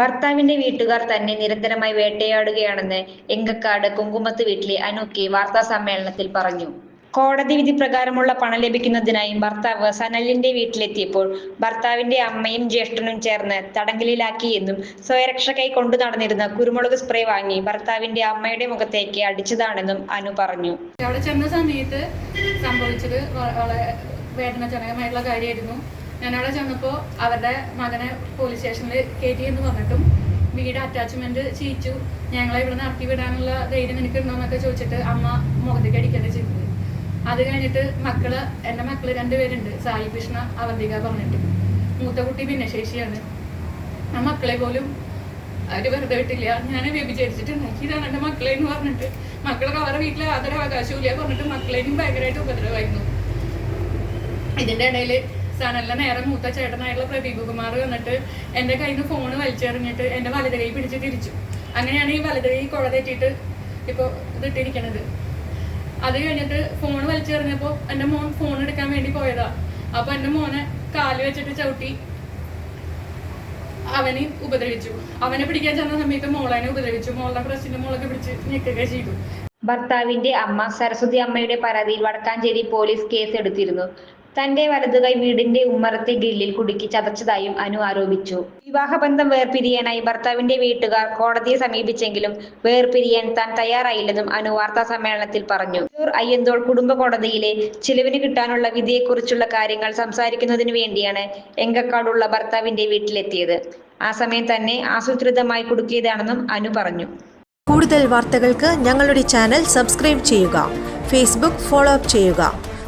ഭർത്താവിന്റെ വീട്ടുകാർ തന്നെ നിരന്തരമായി വേട്ടയാടുകയാണെന്ന് എങ്കക്കാട് കുങ്കുമത്ത് വീട്ടിലെ അനുക്കി വാർത്താ സമ്മേളനത്തിൽ പറഞ്ഞു. കോടതി വിധി പ്രകാരമുള്ള പണം ലഭിക്കുന്നതിനായി ഭർത്താവ് സനലിന്റെ വീട്ടിലെത്തിയപ്പോൾ ഭർത്താവിന്റെ അമ്മയും ജ്യേഷ്ഠനും ചേർന്ന് തടങ്കലിലാക്കി എന്നും സ്വയരക്ഷക്കായി കൊണ്ടു നടന്നിരുന്ന കുരുമുളക് സ്പ്രേ വാങ്ങി ഭർത്താവിന്റെ അമ്മയുടെ മുഖത്തേക്ക് അടിച്ചതാണെന്നും അനു പറഞ്ഞു. അവിടെ ചെന്ന സമയത്ത് സംഭവിച്ചത് വളരെ വേദനാജനകമായിട്ടുള്ള കാര്യമായിരുന്നു. ഞാൻ അവിടെ ചെന്നപ്പോൾ അവരുടെ മകനെ പോലീസ് സ്റ്റേഷനിൽ കയറ്റി എന്ന് പറഞ്ഞിട്ടും വീട് അറ്റാച്ച്മെന്റ് ചെയ്യിച്ചു. ഞങ്ങളെ ഇവിടെ ഇറക്കി വിടാനുള്ള ധൈര്യം എനിക്കുണ്ടോ എന്നൊക്കെ ചോദിച്ചിട്ട് അമ്മ മുഖത്തേക്ക് അടിക്കുകയാണ് ചെയ്തത്. അത് കഴിഞ്ഞിട്ട് മക്കൾ എന്റെ മക്കൾ രണ്ടുപേരുണ്ട് സായി കൃഷ്ണ അവന്തിക പറഞ്ഞിട്ട്. മൂത്ത കുട്ടി ഭിന്നശേഷിയാണ്. ആ മക്കളെ പോലും അവർ വെറുതെ വിട്ടില്ല. ഞാൻ വ്യഭിചരിച്ചിട്ടുണ്ടാക്കി ഇതാണ് എന്റെ മക്കളെ എന്ന് പറഞ്ഞിട്ട്. മക്കളൊക്കെ അവരുടെ വീട്ടിലെ യാതൊരു അവകാശവും ഇല്ല പറഞ്ഞിട്ട് മക്കളെയും ഭയങ്കരമായിട്ട് ഉപദ്രവമായിരുന്നു. ഇതിന്റെ ഇടയിൽ സനലിന്റെ നേരെ മൂത്ത ചേട്ടനായിട്ടുള്ള പ്രദീപ് കുമാർ വന്നിട്ട് എന്റെ കയ്യിൽ നിന്ന് ഫോണ് വലിച്ചെറിഞ്ഞിട്ട് എന്റെ വലത് കൈ പിടിച്ച് തിരിച്ചു. അങ്ങനെയാണ് ഈ വലത് കൈ കുഴ തെറ്റിയിട്ട് ഇപ്പോൾ ഇതിട്ടിരിക്കണത്. അത് കഴിഞ്ഞിട്ട് ഫോൺ വലിച്ചെറിഞ്ഞപ്പോൾ എന്റെ മോൻ ഫോൺ എടുക്കാൻ വേണ്ടി പോയതാ. അപ്പൊ എന്റെ മോനെ കാൽ വെച്ചിട്ട് ചവിട്ടി അവനെ ഉപദ്രവിച്ചു. അവനെ പിടിക്കാൻ ചെന്ന സമയത്ത് മോളനെ ഉപദ്രവിച്ചു. മോളുടെ പ്രശ്നം മോളൊക്കെ പിടിച്ച് ഞെക്കുക ചെയ്തു. ഭർത്താവിന്റെ അമ്മ സരസ്വതി അമ്മയുടെ പരാതിയിൽ വടക്കാഞ്ചേരി പോലീസ് കേസ് എടുത്തിരുന്നു തന്റെ വലതുകൈ വീടിന്റെ ഉമ്മറത്തെ ഗ്രില്ലിൽ കുടുക്കി ചതച്ചതായും അനു ആരോപിച്ചു. വിവാഹബന്ധം വേർപിരിയാനായി ഭർത്താവിന്റെ വീട്ടുകാർ കോടതിയെ സമീപിച്ചെങ്കിലും വേർപിരിയാൻ താൻ തയ്യാറായില്ലെന്നും അനു വാർത്താ സമ്മേളനത്തിൽ പറഞ്ഞു. അയ്യന്തോൾ കുടുംബ കോടതിയിലെ ചിലവിന് കിട്ടാനുള്ള വിധിയെക്കുറിച്ചുള്ള കാര്യങ്ങൾ സംസാരിക്കുന്നതിനു വേണ്ടിയാണ് എങ്കക്കാടുള്ള ഭർത്താവിന്റെ വീട്ടിലെത്തിയത്. ആ സമയം തന്നെ ആസൂത്രിതമായി കുടുക്കിയതാണെന്നും അനു പറഞ്ഞു. കൂടുതൽ വാർത്തകൾക്ക് ഞങ്ങളുടെ ചാനൽ സബ്സ്ക്രൈബ് ചെയ്യുക ഫേസ്ബുക്ക് ഫോളോ അപ്പ് ചെയ്യുക.